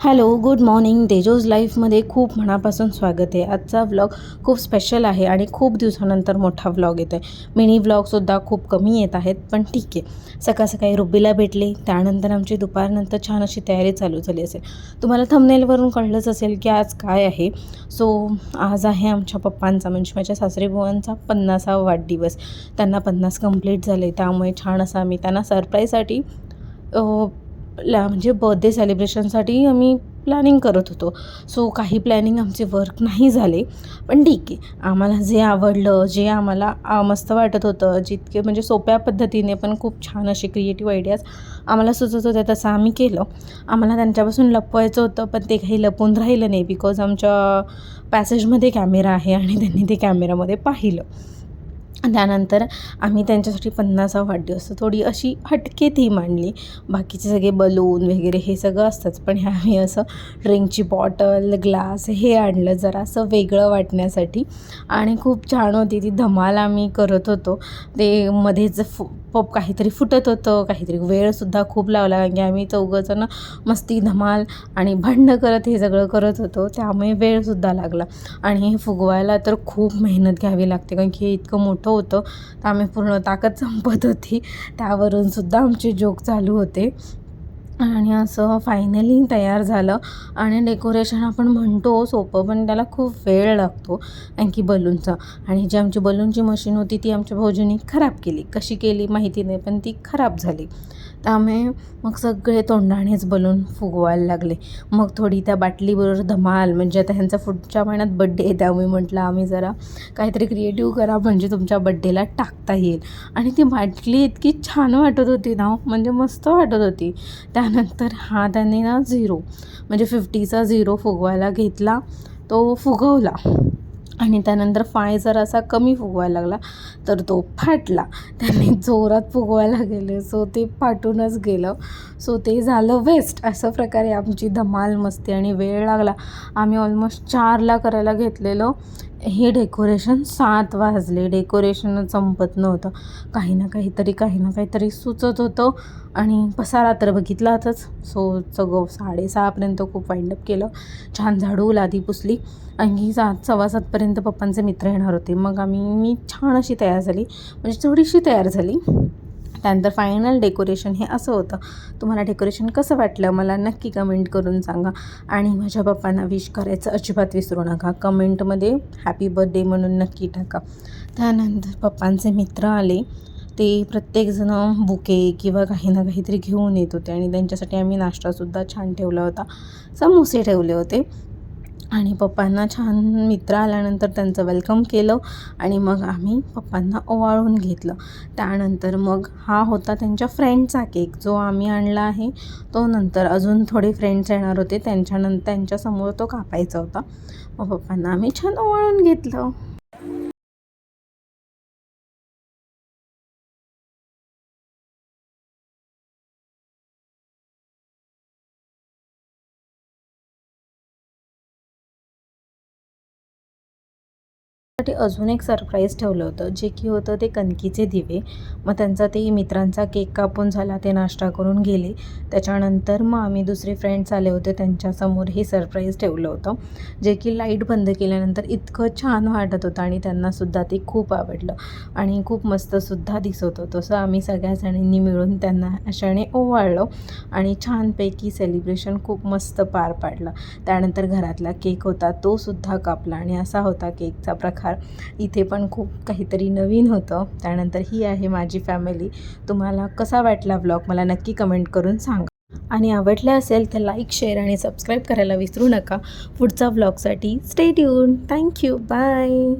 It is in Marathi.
Hello good morning. तेजोज लाईफमध्ये खूप मनापासून स्वागत आहे. आजचा व्लॉग खूप स्पेशल आहे आणि खूप दिवसानंतर मोठा व्लॉग येतो आहे मिनी व्लॉगसुद्धा खूप कमी येत आहेत पण ठीक आहे. सकाळ सकाळी रुबीला भेटले त्यानंतर आमची दुपारनंतर छान अशी तयारी चालू झाली असेल. तुम्हाला थंबनेलवरून कळलंच असेल की आज काय आहे. सो आज आहे आमच्या पप्पांचा म्हणजे माझ्या सासरेबुवांचा पन्नासावा वाढदिवस. त्यांना पन्नास कंप्लीट झाले त्यामुळे छान असा आम्ही त्यांना सरप्राईजसाठी ला म्हणजे बर्थडे सेलिब्रेशनसाठी आम्ही प्लॅनिंग करत होतो. सो काही प्लॅनिंग आमचे वर्क नाही झाले. पण ठीक आहे. आम्हाला जे आवडलं जे आम्हाला मस्त वाटत होतं जितके म्हणजे सोप्या पद्धतीने पण खूप छान असे क्रिएटिव्ह आयडियाज आम्हाला सुचत होत्या तसं आम्ही केलं. आम्हाला त्यांच्यापासून लपवायचं होतं पण ते काही लपून राहिलं नाही बिकॉज आमच्या पॅसेजमध्ये कॅमेरा आहे आणि त्यांनी ते कॅमेरामध्ये पाहिलं. त्यानंतर आम्ही त्यांच्यासाठी पन्नासा वाढदिवस थोडी अशी हटके ती मांडली. बाकीचे सगळे बलून वगैरे हे सगळं असतंच पण ह्या आम्ही असं ड्रिंकची बॉटल ग्लास हे आणलं जरा असं वेगळं वाटण्यासाठी. आणि खूप छान होती ती धमाल आम्ही करत होतो. ते मध्येच फु पप काहीतरी फुटत होतं काहीतरी वेळसुद्धा खूप लावला. कारण की आम्ही चौघंजणं मस्ती धमाल आणि भांडणं करत हे सगळं करत होतो. त्यामुळे वेळसुद्धा लागला. आणि हे फुगवायला तर खूप मेहनत घ्यावी लागते. कारण की हे इतकं मोठं होतं. तर आम्ही पूर्ण ताकद संपत होती. त्यावरून सुद्धा आमचे जोक चालू होते. आणि असं फायनली तयार झालं. आणि डेकोरेशन आपण म्हणतो सोपं पण त्याला खूप वेळ लागतो. आणखी बलूनचा आणि जी आमची बलूनची मशीन होती ती आमच्या भाऊजींनी खराब केली. कशी केली माहिती नाही पण ती खराब झाली. त्यामुळे मग सगळे तोंडानेच बलून फुगवायला लागले. मग थोडी त्या बाटलीबरोबर धमाल म्हणजे आता ह्यांचा पुढच्या महिन्यात बड्डे आहे त्यामुळे म्हटलं आम्ही जरा काहीतरी क्रिएटिव्ह करा म्हणजे तुमच्या बड्डेला टाकता येईल. आणि ती बाटली इतकी छान वाटत होती ना म्हणजे मस्त वाटत होती. त्यानंतर हा त्याने ना झिरो म्हणजे फिफ्टीचा झिरो फुगवायला घेतला तो फुगवला. आणि त्यानंतर फाय जर असा कमी फुगवायला लागला तर तो फाटला. त्याने जोरात फुगवायला गेले सो ते फाटूनच गेलं. सो ते झालं वेस्ट अशा प्रकारे आमची धमाल मस्ती आणि वेळ लागला. आम्ही ऑलमोस्ट चारला करायला घेतलेलं. हे डेकोरेशन सात वाजले. डेकोरेशनच संपत नव्हतं. काही ना काहीतरी काही ना काहीतरी सुचत होतं. आणि पसारा तर बघितलातच. सो सगळं साडेसहापर्यंत खूप वाईंडअप केलं. छान झाडू लादी पुसली. आणि सात सव्वा सातपर्यंत पप्पांचे मित्र येणार होते. मग आम्ही मी छान अशी तयार झाली. म्हणजे थोडीशी तयार झाली. त्यानंतर फायनल डेकोरेशन हे असं होतं. तुम्हाला डेकोरेशन कसं वाटलं? मला नक्की कमेंट करून सांगा. आणि माझ्या पप्पांना विश करायचं अजिबात विसरू नका. कमेंटमध्ये हॅपी बर्थडे म्हणून नक्की टाका. त्यानंतर पप्पांचे मित्र आले. ते प्रत्येकजणं बुके किंवा काही ना काहीतरी घेऊन येत होते आणि त्यांच्यासाठी आम्ही नाश्तासुद्धा छान ठेवला होता. समोसे ठेवले होते. आणि पप्पांना छान मित्र आल्यानंतर त्यांचं वेलकम केलं आणि मग आम्ही पप्पांना ओवाळून घेतलं. त्यानंतर मग हा होता त्यांच्या फ्रेंडचा केक जो आम्ही आणला आहे. तो नंतर अजून थोडे फ्रेंड्स येणार होते. त्यांच्यानंतर त्यांच्यासमोर तो कापायचा होता. मग पप्पांना आम्ही छान ओवाळून घेतलं. साठी अजून एक सरप्राईज ठेवलं होतं. जे की होतं ते कणकीचे दिवे. मग त्यांचा ते मित्रांचा केक कापून झाला ते नाश्ता करून गेले. त्याच्यानंतर मग आम्ही दुसरे फ्रेंड्स आले होते. त्यांच्यासमोर हे सरप्राईज ठेवलं होतं. जे की लाइट बंद केल्यानंतर इतकं छान वाटत होतं आणि त्यांनासुद्धा ते खूप आवडलं. आणि खूप मस्तसुद्धा दिसत होतं. तसं आम्ही सगळ्या जणींनी मिळून त्यांना अशाने ओवाळलं आणि छानपैकी सेलिब्रेशन खूप मस्त पार पाडलं. त्यानंतर घरातला केक होता तोसुद्धा कापला आणि असा होता केकचा प्रकार. इथे पण खूप काहीतरी नवीन होतं. त्यानंतर ही आहे माझी फॅमिली तुम्हाला कसा वाटला ब्लॉग मला नक्की कमेंट करून सांगा. आणि आवडलं असेल तर लाईक शेअर आणि सबस्क्राईब करायला विसरू नका. पुढचा ब्लॉगसाठी stay tune thank you bye